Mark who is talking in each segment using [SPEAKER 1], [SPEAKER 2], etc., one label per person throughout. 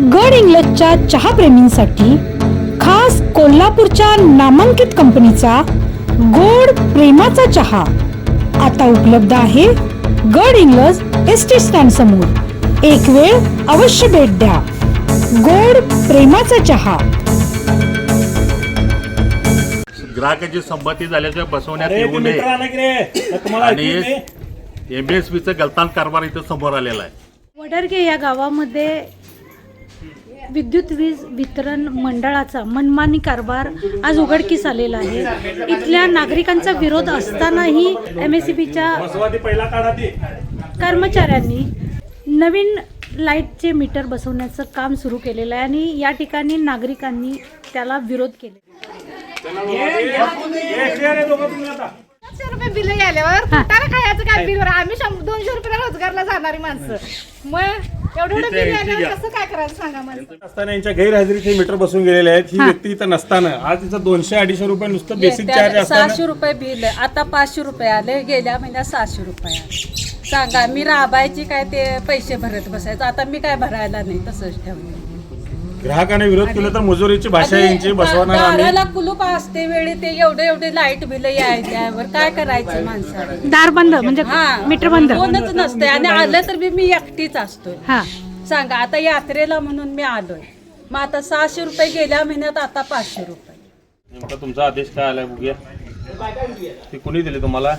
[SPEAKER 1] गड इंग्लजच्या चहाप्रेमींसाठी खास कोल्हापूरच्या नामांकित कंपनीचा गोड प्रेमाचा चहा आता उपलब्ध आहे गड इंग्लज एस टी स्टँड समोर. एक वेळ अवश्य भेट द्या. गोड प्रेमाचा चहा.
[SPEAKER 2] ग्राहकाची संमती झाल्याशिवाय बसवण्यात येऊ नये? आणि एमबीएसपीचं गलतान कारभार इथं समोर आलेला आहे.
[SPEAKER 1] वडरगे या गावामध्ये विद्युत वीज वितरण मंडळाचा मनमानी कारभार आज उघडकीस आलेला आहे. इथल्या नागरिकांचा विरोध असतानाही एम एस सी बीच्या
[SPEAKER 3] काढा ती
[SPEAKER 1] कर्मचाऱ्यांनी नवीन लाईटचे मीटर बसवण्याचं काम सुरू केलेलं आहे आणि या ठिकाणी नागरिकांनी त्याला विरोध केले.
[SPEAKER 4] दोनशे रुपये बिल कुठाला खायचं काय बिल? आम्ही दोनशे रुपये रोजगारला जाणारी माणसं. मग एवढं एवढं बिल आल्यावर कसं काय करायचं सांगा मला
[SPEAKER 3] असताना यांच्या गैरहजेरीत हे मीटर बसून गेलेले आहेत. ही व्यक्ती इथं नसताना. आज तिचं दोनशे अडीचशे रुपये नुसतं बेसिक चार्ज असताना
[SPEAKER 5] सहाशे रुपये बिल आहे. आता पाचशे रुपये आले. गेल्या महिन्यात सहाशे रुपये आले. सांगा मी राबायची काय ते पैसे भरत बसायचं? आता मी काय भरायला नाही तसंच ठेवलं.
[SPEAKER 3] ग्राहकाने विरोध केला तर मुजोरीची भाषा यांची बसवणार आम्ही.
[SPEAKER 5] दाराला कुलूप असते वेळी ते एवढे एवढे लाइट बिल यायच्यावर काय करायचं माणसाला?
[SPEAKER 1] दार बंद म्हणजे
[SPEAKER 5] हा.
[SPEAKER 1] मीटर बंद.
[SPEAKER 5] कोणच नसते आणि आलं तर बी मी एकटीच असतोय.
[SPEAKER 1] हा.
[SPEAKER 5] सांगा आता यात्रेला म्हणून मी आलोय. मग आता सहाशे रुपये गेल्या महिन्यात आता पाचशे रुपये.
[SPEAKER 3] नेमका तुमचा आदेश काय आलाय बघूया. ते कुणी दिले तुम्हाला?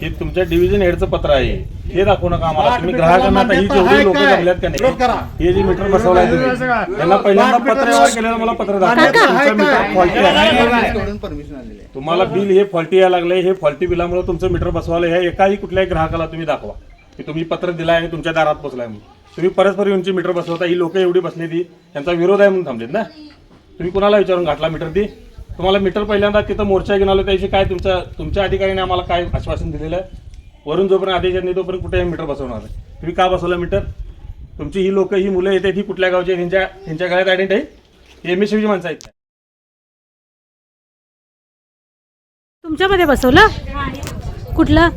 [SPEAKER 3] हे तुमच्या डिव्हिजन हेडचं पत्र आहे. हे दाखवू नका आम्हाला. तुम्ही ग्राहकांना आता ही जेवढी लोक जमल्यात का नाही? हे जे मीटर बसवलाय तुम्ही. त्यांना पहिल्यांदा पत्र व्यवहार केलेलं मला पत्र दाखवा. तुम्हाला बिल हे फॉल्टी यायला लागलंय. हे फॉल्टी बिलामुळे तुमचं मीटर बसवायला हे एकाही कुठल्याही ग्राहकाला तुम्ही दाखवा. की तुम्ही पत्र दिलाय आणि तुमच्या दारात पोचलाय म्हणून. तुम्ही परस्पर येऊनची मीटर बसवता ही लोक एवढी बसली ती त्यांचा विरोध आहे म्हणून थांबलेत ना? तुम्ही कुणाला विचारून घातला मीटर ती? तुम्हाला मीटर पहिल्यांदा तिथं मोर्चा घेऊन आलो त्याविषयी काय तुमच्या तुमच्या अधिकाऱ्याने आम्हाला काय आश्वासन दिलेलं? आहे वरून जोपर्यंत आदेश येत नाही तोपर्यंत कुठे मीटर बसवणार? आहे तुम्ही का बसवलं मीटर? तुमची ही लोक ही मुलं येतात ही कुठल्या गावची? ह्यांच्या ह्यांच्या गळ्यात आयडेंट आहे? एम एस माणसं आहेत.
[SPEAKER 1] तुमच्यामध्ये बसवलं? कुठलं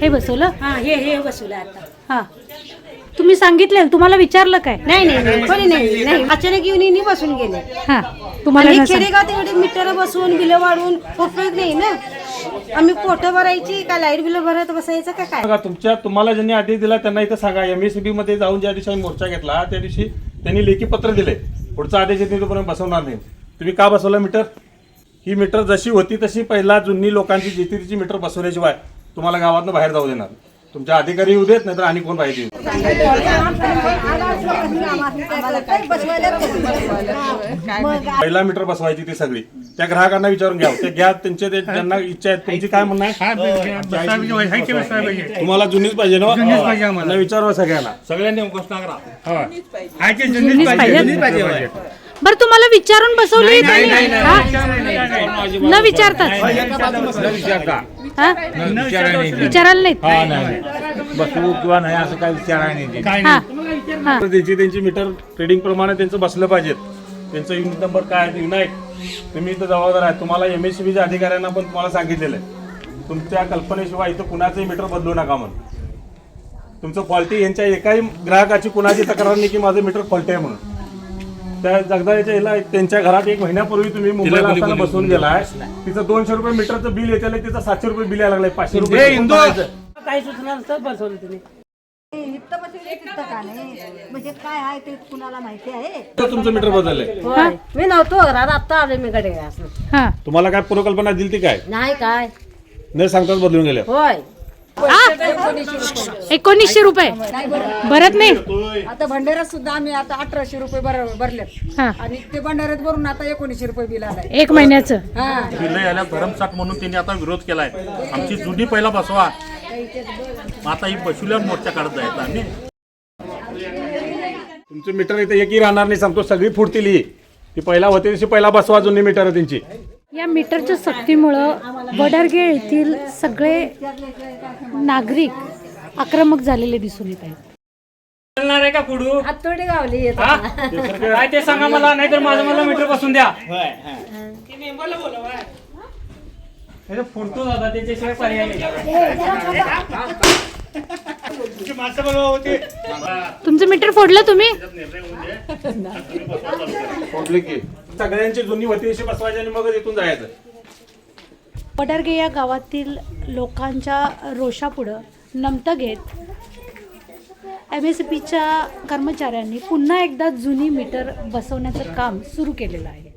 [SPEAKER 1] हे बसवलं.
[SPEAKER 6] हा हे हे आहे आता.
[SPEAKER 1] हा. तुम्ही सांगितलं तुम्हाला विचारलं काय?
[SPEAKER 6] नाही नाही नाही कोणी नाही नाही. अचानक येऊन बसून गेले.
[SPEAKER 1] हा तुम्हाला
[SPEAKER 6] आणि
[SPEAKER 1] नाही सांग-
[SPEAKER 6] खेडेगावात एवढे मीटर बसवून बिलं वाढून उपयोग नाही ना. आम्ही पोटं भरायची का लाइट बिल भरत बसायचं का काय?
[SPEAKER 3] बघा तुमच्या तुम्हाला ज्यांनी आदेश दिला त्यांना इथं सांगा. एम एसमध्ये जाऊन ज्या दिवशी आम्ही मोर्चा घेतला त्या दिवशी त्यांनी लेखी पत्र दिले पुढचा आदेश येत तोपर्यंत बसवणार नाही. तुम्ही का बसवलं मीटर? ही मीटर जशी होती तशी पहिला जुनी लोकांची जिथे तिची मीटर बसवल्याशिवाय तुम्हाला गावातनं बाहेर जाऊ देणार. तुमच्या अधिकारी येऊ देत नाहीतर आणि कोण देत. पहिला मीटर बसवायची ती सगळी त्या ग्राहकांना विचारून घ्या त्या घ्या त्यांचे ते ज्यांना इच्छा आहे तुमची काय म्हणणं आहे तुम्हाला जुनीच पाहिजे ना त्यांना विचारवा सगळ्यांना
[SPEAKER 7] सगळ्यांनी घोषणा करा
[SPEAKER 1] जुनीच पाहिजे बरं तुम्हाला विचारून बसवली हा? न विचारताच हा? विचारायला नाहीत?
[SPEAKER 7] बसवू किंवा नाही असं काही विचारायला नाही
[SPEAKER 1] हा हा.
[SPEAKER 3] तर त्यांची त्यांची मीटर ट्रेडिंग प्रमाणे त्यांचं बसलं पाहिजेत. त्यांचं युनिट नंबर काय आहे? युनाईट तुम्ही इथं जबाबदार आहे. तुम्हाला एम एस सी अधिकाऱ्यांना पण तुम्हाला सांगितलेलं आहे. तुमच्या कल्पनेशिवाय इथं कुणाचंही मीटर बदलू नका म्हणून. तुमचं फॉल्टी यांच्या एकाही ग्राहकाची कुणाची तक्रार नाही की माझं मीटर फॉल्टी आहे म्हणून. त्या जगदाळ्याच्या ह्याला त्यांच्या घरात एक महिन्यापूर्वी तुम्ही मुंबईला असताना बसून गेलाय. तिचं दोनशे रुपये मीटरचं बिल येते तिचं सातशे रुपये बिल यायला लागलंय पाचशे रुपये
[SPEAKER 6] काही सुचना बसवलं तुम्ही म्हणजे काय आहे ते कुणाला माहिती आहे?
[SPEAKER 3] तुमचं मीटर बदललंय.
[SPEAKER 6] होय मी नव्हतो घरात आले मी कडे असं
[SPEAKER 1] हा.
[SPEAKER 3] तुम्हाला काय पूर्वकल्पना दिली ती काय?
[SPEAKER 6] नाही काय.
[SPEAKER 3] न सांगताच बदलून गेले
[SPEAKER 6] होय.
[SPEAKER 1] एकोणीसशे रुपये. भरत नाही?
[SPEAKER 8] आता भंडाऱ्यात सुद्धा आम्ही आता अठराशे रुपये भर भरले आणि ते भंडाऱ्यात भरून आता एकोणीसशे रुपये बिल आलाय.
[SPEAKER 1] एक महिन्याचं.
[SPEAKER 8] हा.
[SPEAKER 2] बिलं याला भरमसाठ म्हणून त्यांनी आता विरोध केलाय. आमची जुनी पहिला बसवा. आता ही बसवल्यावर मोर्चा काढत जायचा आम्ही.
[SPEAKER 3] तुमचं मीटर इथे एकही राहणार नाही सांगतो सगळी फुटतील ही. ती पहिला होते तशी पहिला बसवा जुनी मीटर आहे त्यांची.
[SPEAKER 1] या मीटरच्या सक्तीमुळं वडरगे येथील सगळे नागरिक आक्रमक झालेले दिसून येत आहेत.
[SPEAKER 9] चालणार आहे का पुढू?
[SPEAKER 6] आतोडे गावली येत
[SPEAKER 9] काय ते सांगा मला नाहीतर माझं मला मीटर बसून द्या. फोडतो दादा त्याच्याशिवाय पर्याय नाही.
[SPEAKER 1] तुमचं मीटर फोडलं तुम्ही?
[SPEAKER 3] सगळ्यांची जुनी होती अशी बसवायची आणि मग इथून जायचं.
[SPEAKER 1] पडरगे या गावातील लोकांच्या रोषापुढं नमतं घेत एम एस पीच्या कर्मचाऱ्यांनी पुन्हा एकदा जुनी मीटर बसवण्याचं काम सुरू केलेलं आहे.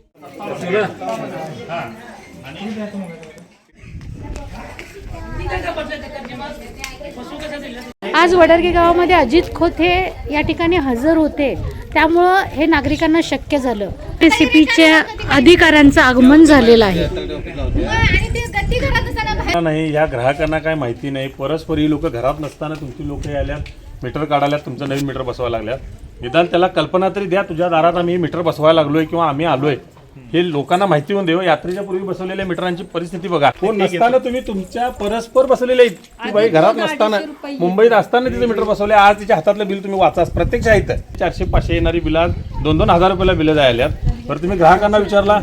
[SPEAKER 1] आज वडरगे गावामध्ये अजित खोते या ठिकाणी हजर होते. त्यामुळं हे नागरिकांना शक्य झालं. रेसिपीच्या अधिकाऱ्यांचं आगमन झालेलं आहे.
[SPEAKER 4] आणि ते गट्टी घरात असताना बाहेर
[SPEAKER 3] नाही या ग्राहकांना काय माहिती नाही. परस्पर ही लोक घरात नसताना तुमची लोक आल्यात मीटर काढायला तुमचं नवीन मीटर बसवायला लागल्यात. निदान त्याला कल्पना तरी द्या तुझ्या दारात आम्ही मीटर बसवायला लागलोय किंवा आम्ही आलोय. हे लोकांना माहिती होऊन देऊ यात्रेच्या पूर्वी बसवलेल्या मीटरांची परिस्थिती बघा. कोण नसताना तुम्ही तुमच्या परस्पर बसवलेले आहेत. की बाई घरात नसताना मुंबईत असताना तिथे मीटर बसवले आज तिच्या हातातलं बिल तुम्ही वाचा प्रत्यक्ष आहेत चारशे पाचशे येणारी बिला दोन दोन हजार रुपयाला बिलं जायल्यात बरं तुम्ही ग्राहकांना विचारला.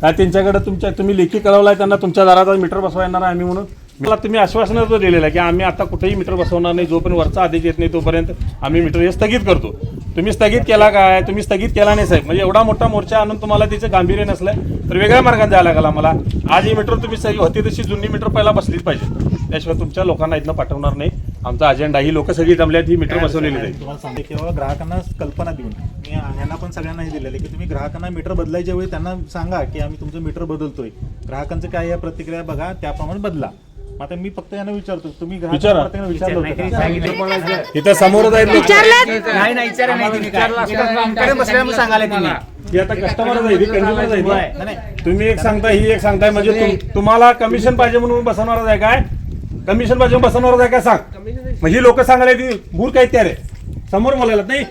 [SPEAKER 3] काय त्यांच्याकडे तुमच्या तुम्ही लेखी कळवलाय त्यांना तुमच्या दारात मीटर बसवा येणार आहे आम्ही म्हणून? मला तुम्ही आश्वासन तो दिलेलं आहे की आम्ही आता कुठेही मीटर बसवणार नाही जोपर्यंत वरचा आदेश येत नाही तोपर्यंत आम्ही मीटर हे स्थगित करतो. तुम्ही स्थगित केला काय? तुम्ही स्थगित केला नाही साहेब. म्हणजे एवढा मोठा मोर्चा आणून तुम्हाला त्याचं गांभीर्य नसलं तर वेगळ्या मार्गाने जायला लागला मला आज ही मीटर तुम्ही सही होती तशी जुनी मीटर पहिला बसलीच पाहिजे. त्याशिवाय तुमच्या लोकांना इथनं पाठवणार नाही. आमचा अजेंडा ही लोक सगळी जमल्यात ही मीटर बसवलेली जाईल.
[SPEAKER 10] तुम्हाला सांगते किंवा ग्राहकांना कल्पना देऊन मी यांना पण सगळ्यांना हे दिलेलं आहे की तुम्ही ग्राहकांना मीटर बदलायच्या वेळी त्यांना सांगा की आम्ही तुमचं मीटर बदलतोय. ग्राहकांचं काय आहे? प्रतिक्रिया बघा त्याप्रमाणे बदला. मग आता मी फक्त यांना विचारतो. तुम्ही
[SPEAKER 3] विचारा.
[SPEAKER 10] ग्राहकांना विचारलं होतं का?
[SPEAKER 3] इथं समोरच आहेत लोकं.
[SPEAKER 7] नाही नाही विचारा नाही. तुम्ही काय? आमच्याकडे बसल्या म्हणून सांगायला तुम्ही.
[SPEAKER 3] ही आता कस्टमरच आहे ही कंझ्युमरच आहे ती. तुम्ही एक सांगताय ही एक सांगताय. म्हणजे तुम- तुम्हाला कमिशन पाहिजे म्हणून बसवणारच आहे काय? कमिशन पाहिजे म्हणून बसवणारच आहे काय? सांग. मग ही लोक सांगायला ती मूर्ख काय त्या रे समोर बोलायला नाही.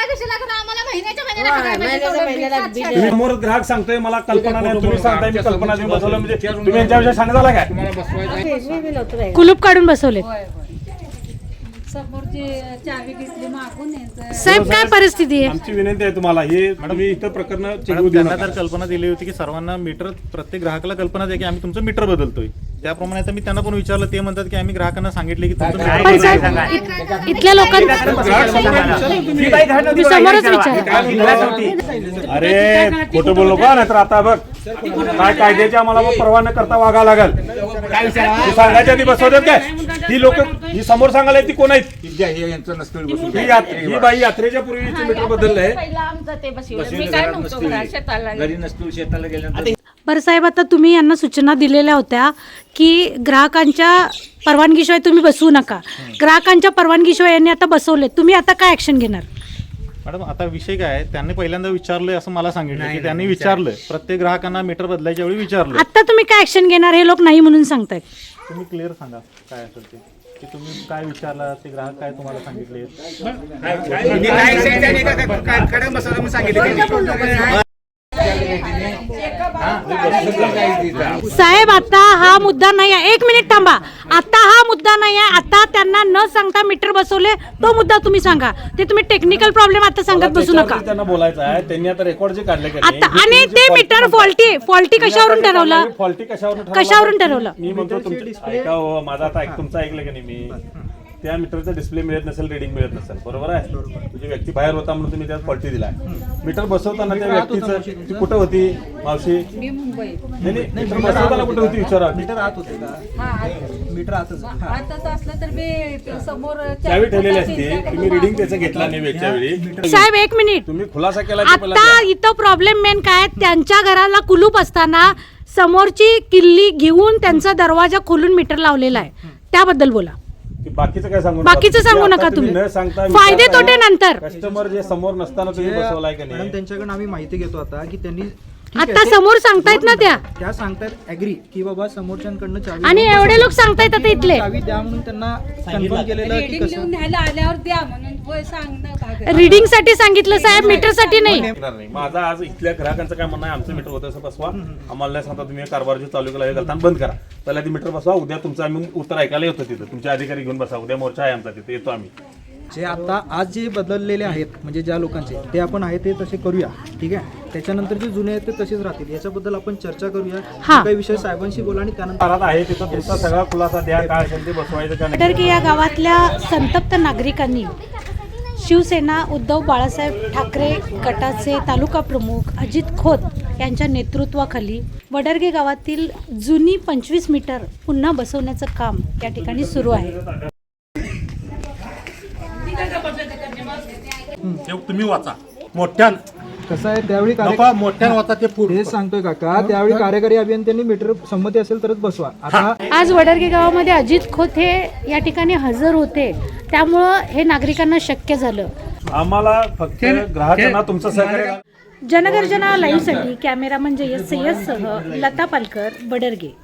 [SPEAKER 4] तुम्ही कमिशन एकदा घेशील तर आम्हाला महिन्याच्या महिन्याला भरायला पाहिजे तेवढं बिल. सातशे
[SPEAKER 3] तुम्ही समोर ग्राहक सांगतोय मला कल्पना नाही तुम्ही सांगताय मी कल्पना देऊन बसवलं म्हणजे तुम्ही यांच्याविषयी सांगत आला काय?
[SPEAKER 1] कुलूप काढून बसवले साहेब काय परिस्थिती आहे?
[SPEAKER 3] आमची विनंती आहे तुम्हाला हे तुम्ही इथं प्रकरण देऊ
[SPEAKER 10] त्यांना
[SPEAKER 3] नका.
[SPEAKER 10] तर कल्पना दिली होती की सर्वांना मीटर प्रत्येक ग्राहकाला कल्पना द्या की आम्ही तुमचं मीटर बदलतोय. त्याप्रमाणे आता मी त्यांना पण विचारलं ते म्हणतात की आम्ही ग्राहकांना सांगितले की तुमचं meter
[SPEAKER 1] पण साहेब इत- इथल्या लोकांना तुम्ही समोरच विचार
[SPEAKER 3] अरे खोटं बोललो का? नाहीतर आता बघ काय कायद्याची आम्हाला मग परवा न करता वागा लागल. तू सांगायच्या आधी बसवतात काय? ही लोक ही समोर सांगायला ती कोण आहेत? ही यात- ही बाई यात्रेच्या पूर्वीचे मीटर बदललंय.
[SPEAKER 8] पहिला आमचं ते बसवलं. मी
[SPEAKER 7] बसवलं
[SPEAKER 8] काय
[SPEAKER 7] घरात
[SPEAKER 8] नव्हतो
[SPEAKER 7] नसतो
[SPEAKER 8] घरात शेताला
[SPEAKER 7] घरी नसतो शेताला गेल्यानंतर.
[SPEAKER 1] बरं साहेब आता तुम्ही यांना सूचना दिलेल्या होत्या की ग्राहकांच्या परवानगीशिवाय तुम्ही बसवू नका. ग्राहकांच्या परवानगीशिवाय यांनी आता बसवले तुम्ही आता काय ऍक्शन घेणार?
[SPEAKER 10] मॅडम आता विषय काय आहे? त्यांनी पहिल्यांदा विचारलंय असं मला सांगितलं. की त्यांनी विचारलं प्रत्येक ग्राहकांना मीटर बदलायच्या वेळी विचारलं
[SPEAKER 1] आता तुम्ही काय ऍक्शन घेणार हे लोक नाही म्हणून सांगतायत.
[SPEAKER 10] तुम्ही क्लिअर सांगा काय असेल ते. की तुम्ही काय विचारला ते ग्राहक काय तुम्हाला सांगितले?
[SPEAKER 7] मी काय सांगितलं नाही का- काय कडक बसवलं म्हणून सांगितलं.
[SPEAKER 1] साहेब आता हा मुद्दा नाही आहे. एक मिनिट थांबा. आता हा मुद्दा नाही आहे. आता त्यांना न सांगता मीटर बसवले तो मुद्दा तुम्ही सांगा. ते तुम्ही टेक्निकल प्रॉब्लेम आता सांगत बसू नका.
[SPEAKER 3] त्यांना बोलायचं आहे. त्यांनी आता रेकॉर्ड जे काढले का
[SPEAKER 1] आता आणि ते मीटर
[SPEAKER 3] मीटर
[SPEAKER 1] फॉल्टी फॉल्टी कशावरून ठरवलं?
[SPEAKER 3] फॉल्टी कशावरून ठरवलं?
[SPEAKER 1] कशावरून ठरवलं?
[SPEAKER 3] मी म्हणतो तुमचं ऐका हो माझा आता ऐक तुमचं ऐकलं की नाही मी? त्या मीटरचा डिस्प्ले मिळत नसेल रिडिंग मिळत नसेल. बरोबर आहे? तुझी व्यक्ती बाहेर होता म्हणून तुम्ही त्यात फॉल्टी दिला मीटर बसवताना त्या व्यक्तीचं ती कुठं होती मावशी?
[SPEAKER 5] मी मुंबईत.
[SPEAKER 3] नाही नाही, मीटर बसवताना कुठं होती विचारा.
[SPEAKER 5] आताच असलं तर मी ते समोर
[SPEAKER 3] त्यावेळी ठेवलेली असते. तुम्ही रिडिंग त्याचं घेतला नाही वेळच्या वेळी.
[SPEAKER 1] साहेब एक मिनिट.
[SPEAKER 3] तुम्ही खुलासा केला की पहिला
[SPEAKER 1] आता
[SPEAKER 3] द्या.
[SPEAKER 1] इथं प्रॉब्लेम मेन काय त्यांच्या घराला कुलूप असताना समोरची किल्ली घेऊन त्यांचा दरवाजा खोलून मीटर लावलेला आहे. त्याबद्दल बोला.
[SPEAKER 3] की बाकीचं काय सांगू
[SPEAKER 1] बाकीचं सांगू नका तुम्ही. फायदे तोटे नंतर.
[SPEAKER 3] कस्टमर जे समोर नसताना तुम्ही बसवलाय का नाही?
[SPEAKER 11] त्यांच्याकडे आम्ही माहिती घेतो आता की त्यांनी
[SPEAKER 1] आता समोर सांगतायत ना त्या.
[SPEAKER 11] त्या सांगतायत ऍग्री की बाबा समोरच्यांकडनं चावी
[SPEAKER 1] आणि एवढे लोक सांगतायत आता इथले.
[SPEAKER 11] चावी द्या म्हणून त्यांना कन्फर्म केलेलं की
[SPEAKER 5] रेडिंग
[SPEAKER 11] कसं
[SPEAKER 5] लिहून न्यायला आल्यावर द्या म्हणून.
[SPEAKER 1] रिडिंगसाठी सांगितलं साहेब मीटरसाठी नाही.
[SPEAKER 3] येणार नाही. माझा आज इथल्या ग्राहकांचं काय म्हणणं आहे आमचं मीटर होतं असं बसवा. आम्हाला नाही सांगता तुम्ही कारभार जे चालू केला हे घालताना बंद करा. पहिला ती मीटर बसवा उद्या तुमचं आम्ही उत्तर ऐकायला येतो तिथं. तुमचे अधिकारी घेऊन बसा उद्या मोर्चा आहे आमचा तिथे येतो आम्ही.
[SPEAKER 11] जे आता आज जे बदललेले आहेत म्हणजे ज्या लोकांचे ते आपण आहे ते तसे करूया ठीक आहे? त्याच्यानंतर जे जुने आहेत ते तसेच राहतील. याच्याबद्दल आपण चर्चा करूया.
[SPEAKER 1] हा.
[SPEAKER 11] काही विषय साहेबांशी बोला आणि त्यानंतर
[SPEAKER 3] घरात आहे तिथं तुमचा सगळा खुलासा द्या काय असेल ते बसवायचं का नाही?
[SPEAKER 1] या गावातल्या संतप्त नागरिकांनी शिवसेना उद्धव बाळासाहेब ठाकरे गटाचे तालुका प्रमुख अजित खोत यांच्या नेतृत्वाखाली वडरगे गावातील जुनी पंचवीस मीटर पुन्हा बसवण्याचं काम या ठिकाणी सुरू आहे.
[SPEAKER 2] तुम्ही वाचा. मोठ्यान.
[SPEAKER 11] कसं आहे त्यावेळी कार्य-
[SPEAKER 2] ते
[SPEAKER 11] हे सांगतोय काका त्यावेळी कार्यकारी अभियंत्यांनी मीटर संमती असेल तरच बसवा. आता
[SPEAKER 1] आज वडरगे गावामध्ये अजित खोत हे या ठिकाणी हजर होते. त्यामुळं हे नागरिकांना शक्य झालं.
[SPEAKER 3] आम्हाला फक्त ग्राहकांना तुमचं सहकार्य
[SPEAKER 1] जनगर्जना लाईव्हसाठी कॅमेरामन जयस सय्यदसह लता पालकर बडरगे